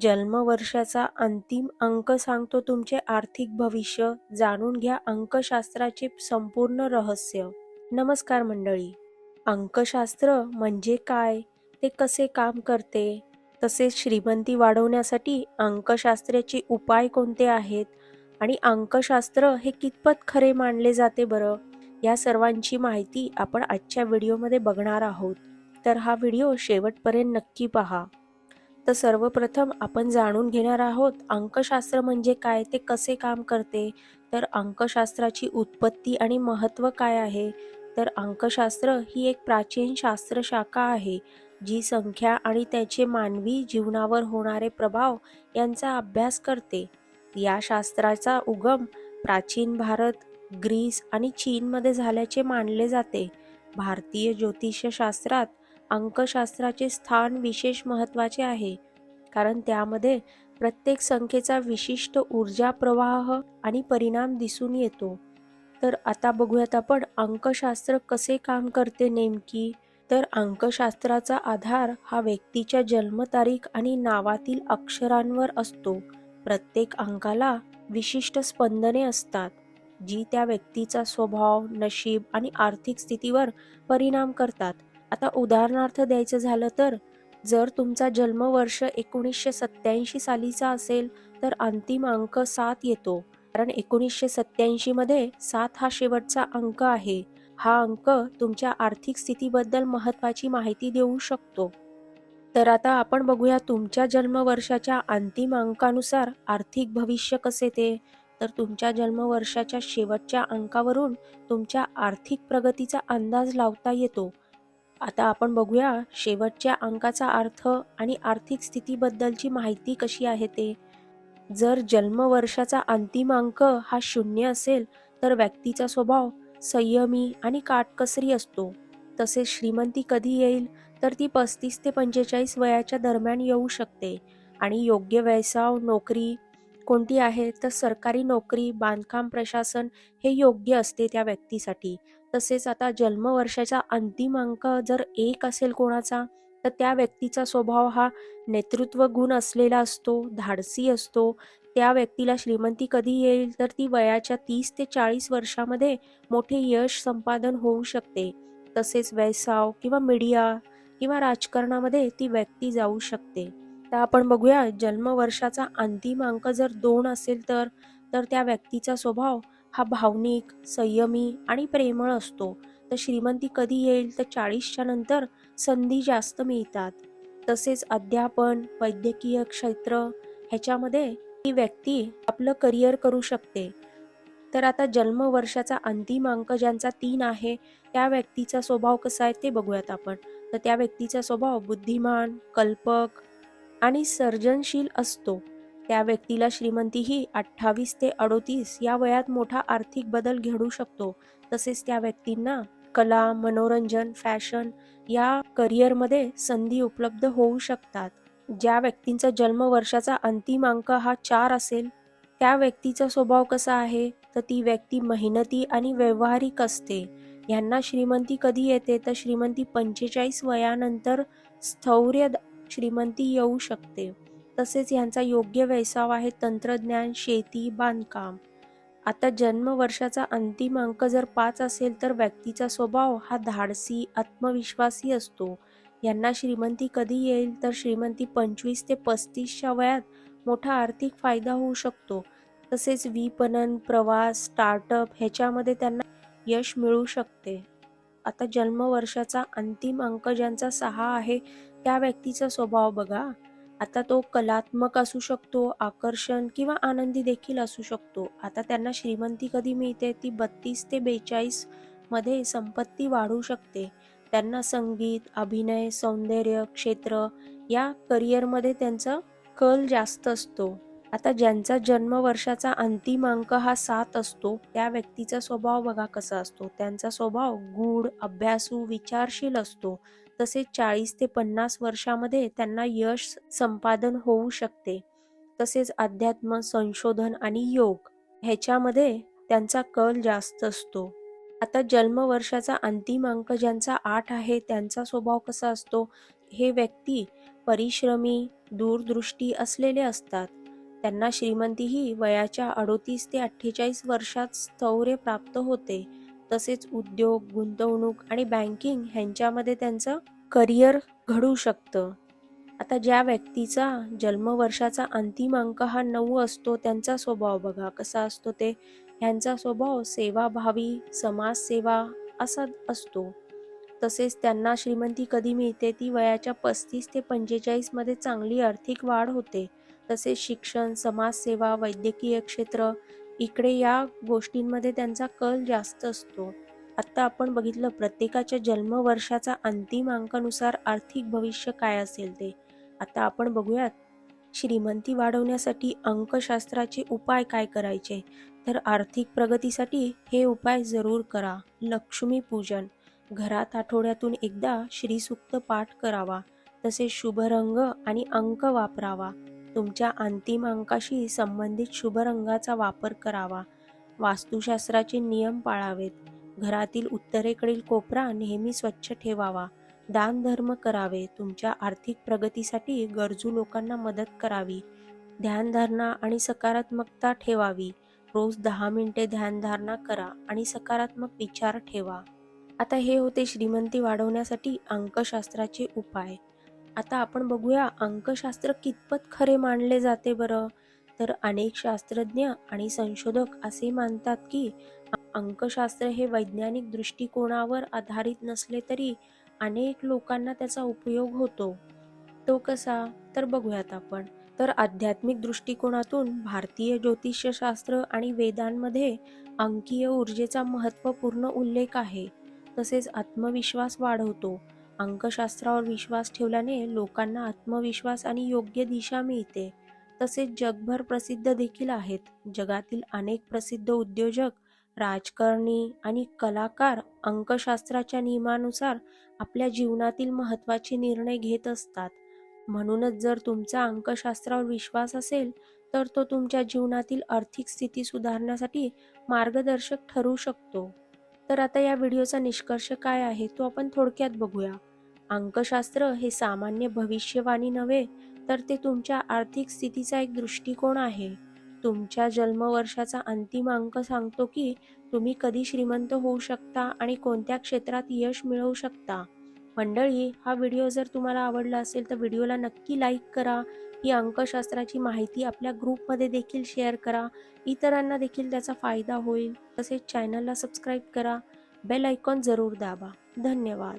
जन्मवर्षाचा अंतिम अंक सांगतो तुमचे आर्थिक भविष्य. जाणून घ्या अंकशास्त्राचे संपूर्ण रहस्य. नमस्कार मंडळी. अंकशास्त्र म्हणजे काय? ते कसे काम करते? तसेच श्रीमंती वाढवण्यासाठी अंकशास्त्राचे उपाय कोणते आहेत? आणि अंकशास्त्र हे कितपत खरे मानले जाते बरं? या सर्वांची माहिती आपण आजच्या व्हिडिओमध्ये बघणार आहोत. तर हा व्हिडिओ शेवटपर्यंत नक्की पहा. तर सर्वप्रथम आपण जाणून घेणार आहोत अंकशास्त्र म्हणजे काय ते कसे काम करते? तर अंकशास्त्राची उत्पत्ती आणि महत्त्व काय आहे? तर अंकशास्त्र ही एक प्राचीन शास्त्रशाखा आहे जी संख्या आणि त्याचे मानवी जीवनावर होणारे प्रभाव यांचा अभ्यास करते. या शास्त्राचा उगम प्राचीन भारत ग्रीस आणि चीनमध्ये झाल्याचे मानले जाते. भारतीय ज्योतिषशास्त्रात अंकशास्त्राचे स्थान विशेष महत्त्वाचे आहे. कारण त्यामध्ये प्रत्येक संख्येचा विशिष्ट ऊर्जा प्रवाह आणि परिणाम दिसून येतो. तर आता बघूयात आपण अंकशास्त्र कसे काम करते नेमकी? तर अंकशास्त्राचा आधार हा व्यक्तीच्या जन्मतारीख आणि नावातील अक्षरांवर असतो. प्रत्येक अंकाला विशिष्ट स्पंदने असतात जी त्या व्यक्तीचा स्वभाव नशीब आणि आर्थिक स्थितीवर परिणाम करतात. आता उदाहरणार्थ द्यायचं झालं तर जर तुमचा जन्मवर्ष एकोणीसशे सत्याऐंशी सालीचा असेल तर अंतिम अंक सात येतो. कारण एकोणीसशे सत्याऐंशीमध्ये सात हा शेवटचा अंक आहे. हा अंक तुमच्या आर्थिक स्थितीबद्दल महत्त्वाची माहिती देऊ शकतो. तर आता आपण बघूया तुमच्या जन्मवर्षाच्या अंतिम अंकानुसार आर्थिक भविष्य कसे ते. तर तुमच्या जन्मवर्षाच्या शेवटच्या अंकावरून तुमच्या आर्थिक प्रगतीचा अंदाज लावता येतो. आता आपण बघूया शेवटच्या अंकाचा अर्थ आणि आर्थिक स्थितीबद्दलची माहिती कशी आहे ते. जर जन्मवर्षाचा अंतिम अंक हा शून्य असेल तर व्यक्तीचा स्वभाव संयमी आणि काटकसरी असतो. तसेच श्रीमंती कधी येईल तर ती पस्तीस ते पंचेचाळीस वयाच्या दरम्यान येऊ शकते. आणि योग्य व्यवसाय नोकरी कोणती आहे तर सरकारी नोकरी बांधकाम प्रशासन हे योग्य असते त्या व्यक्तीसाठी. तसेच आता जन्मवर्षाचा अंतिम अंक जर एक असेल कोणाचा तर त्या व्यक्तीचा स्वभाव हा नेतृत्व गुण असलेला असतो धाडसी असतो. त्या व्यक्तीला श्रीमंती कधी येईल तर ती वयाच्या तीस ते चाळीस वर्षामध्ये मोठे यश संपादन होऊ शकते. तसेच व्यवसाय किंवा मीडिया किंवा राजकारणामध्ये ती व्यक्ती जाऊ शकते. तर आपण बघूया जन्मवर्षाचा अंतिम अंक जर दोन असेल तर तर त्या व्यक्तीचा स्वभाव हा भावनिक संयमी आणि प्रेमळ असतो. तर श्रीमंती कधी येईल तर चाळीसच्या नंतर संधी जास्त मिळतात. तसेच अध्यापन वैद्यकीय क्षेत्र ह्याच्यामध्ये ही व्यक्ती आपलं करिअर करू शकते. तर आता जन्मवर्षाचा अंतिम अंक ज्यांचा तीन आहे त्या व्यक्तीचा स्वभाव कसा आहे ते बघूयात आपण. तर त्या व्यक्तीचा स्वभाव बुद्धिमान कल्पक आणि सर्जनशील असतो. त्या व्यक्तीला श्रीमंती ही अठ्ठावीस ते अडोतीस या वयात मोठा आर्थिक बदल घडू शकतो. तसेच त्या व्यक्तींना कला मनोरंजन फॅशन या करिअरमध्ये संधी उपलब्ध होऊ शकतात. ज्या व्यक्तींचा जन्म वर्षाचा अंतिम अंक हा चार असेल त्या व्यक्तीचा स्वभाव कसा आहे? तर ती व्यक्ती मेहनती आणि व्यावहारिक असते. यांना श्रीमंती कधी येते? तर श्रीमंती पंचेचाळीस वयानंतर स्थौर्य श्रीमंती येऊ शकते. तसेच यांचा योग्य व्यवसाय आहे तंत्रज्ञान शेती बांधकाम. आता जन्मवर्षाचा अंतिम अंक जर पाच असेल तर व्यक्तीचा स्वभाव हा धाडसी आत्मविश्वासी असतो. यांना श्रीमंती कधी येईल तर श्रीमंती पंचवीस ते पस्तीसच्या वयात मोठा आर्थिक फायदा होऊ शकतो. तसेच विपणन प्रवास स्टार्टअप ह्याच्यामध्ये त्यांना यश मिळू शकते. आता जन्मवर्षाचा अंतिम अंक ज्यांचा सहा आहे त्या व्यक्तीचा स्वभाव बघा. आता तो कलात्मक असू शकतो आकर्षण किंवा आनंदी देखील असू शकतो. आता त्यांना श्रीमंती कधी मिळते? ती बत्तीस ते बेचाळीसमध्ये संपत्ती वाढू शकते. त्यांना संगीत अभिनय सौंदर्य क्षेत्र या करिअरमध्ये त्यांचा कल जास्त असतो. आता ज्यांचा जन्म वर्षाचा अंतिम अंक हा सात असतो त्या व्यक्तीचा स्वभाव बघा कसा असतो. त्यांचा स्वभाव गूढ अभ्यासू विचारशील असतो. तसेच चाळीस ते पन्नास वर्षामध्ये त्यांना यश संपादन होऊ शकते. तसेच अध्यात्म संशोधन आणि योग ह्याच्यामध्ये त्यांचा कल जास्त असतो. आता जन्मवर्षाचा अंतिम अंक ज्यांचा आठ आहे त्यांचा स्वभाव कसा असतो? हे व्यक्ती परिश्रमी दूरदृष्टी असलेले असतात. त्यांना श्रीमंतीही वयाच्या अडोतीस ते अठ्ठेचाळीस वर्षात स्थौर्य प्राप्त होते. तसेच उद्योग गुंतवणूक आणि बँकिंग ह्यांच्यामध्ये त्यांचं करिअर घडू शकतं. आता ज्या व्यक्तीचा जन्मवर्षाचा अंतिम अंक हा नऊ असतो त्यांचा स्वभाव बघा कसा असतो ते. ह्यांचा स्वभाव सेवाभावी समाजसेवा असा असतो. तसेच त्यांना श्रीमंती कधी मिळते ती वयाच्या पस्तीस ते पंचेचाळीसमध्ये चांगली आर्थिक वाढ होते. तसेच शिक्षण समाजसेवा वैद्यकीय क्षेत्र इकडे या गोष्टींमध्ये त्यांचा कल जास्त असतो. आत्ता आपण बघितलं प्रत्येकाच्या जन्मवर्षाचा अंतिम अंकानुसार आर्थिक भविष्य काय असेल ते. आता आपण बघूयात श्रीमंती वाढवण्यासाठी अंकशास्त्राचे उपाय काय करायचे? तर आर्थिक प्रगतीसाठी हे उपाय जरूर करा. लक्ष्मी पूजन घरात आठवड्यातून एकदा श्रीसूक्त पाठ करावा. तसेच शुभ रंग आणि अंक वापरावा. तुमच्या अंतिम अंकाशी संबंधित शुभ रंगाचा वापर करावा. वास्तुशास्त्राचे नियम पाळावेत. घरातील उत्तरेकडील कोपरा नेहमी स्वच्छ ठेवावा. दानधर्म करावे. तुमच्या आर्थिक प्रगतीसाठी गरजू लोकांना मदत करावी. ध्यानधारणा आणि सकारात्मकता ठेवावी. रोज दहा मिनिटे ध्यानधारणा करा आणि सकारात्मक विचार ठेवा. आता हे होते श्रीमंती वाढवण्यासाठी अंकशास्त्राचे उपाय. आता आपण बघूया अंकशास्त्र कितपत खरे मानले जाते बरं. तर अनेक शास्त्रज्ञ आणि संशोधक असे मानतात की अंकशास्त्र हे वैज्ञानिक दृष्टिकोनावर आधारित नसले तरी अनेक लोकांना त्याचा उपयोग होतो. तो कसा? तर बघूयात आपण. तर आध्यात्मिक दृष्टिकोनातून भारतीय ज्योतिषशास्त्र आणि वेदांमध्ये अंकीय ऊर्जेचा महत्त्वपूर्ण उल्लेख आहे. तसेच आत्मविश्वास वाढवतो. अंकशास्त्रावर विश्वास ठेवल्याने लोकांना आत्मविश्वास आणि योग्य दिशा मिळते. तसेच जगभर प्रसिद्ध देखील आहेत. जगातील अनेक प्रसिद्ध उद्योजक राजकारणी आणि कलाकार अंकशास्त्राच्या नियमानुसार आपल्या जीवनातील महत्त्वाचे निर्णय घेत असतात. म्हणूनच जर तुमचा अंकशास्त्रावर विश्वास असेल तर तो तुमच्या जीवनातील आर्थिक स्थिती सुधारण्यासाठी मार्गदर्शक ठरू शकतो. तर आता या व्हिडिओचा निष्कर्ष काय आहे तो आपण थोडक्यात बघूया. अंकशास्त्र हे सामान्य भविष्यवाणी नव्हे तर ते तुमच्या आर्थिक स्थितीचा एक दृष्टिकोन आहे. तुमच्या जन्मवर्षाचा अंतिम अंक सांगतो की तुम्ही कधी श्रीमंत होऊ शकता आणि कोणत्या क्षेत्रात यश मिळवू शकता. मंडळी हा व्हिडिओ जर तुम्हाला आवडला असेल तर व्हिडिओला नक्की लाईक करा. ही अंकशास्त्राची माहिती आपल्या ग्रुपमध्ये देखील शेअर करा. इतरांना देखील त्याचा फायदा होईल. तसेच चॅनलला सबस्क्राईब करा. बेल आयकॉन जरूर दाबा. धन्यवाद.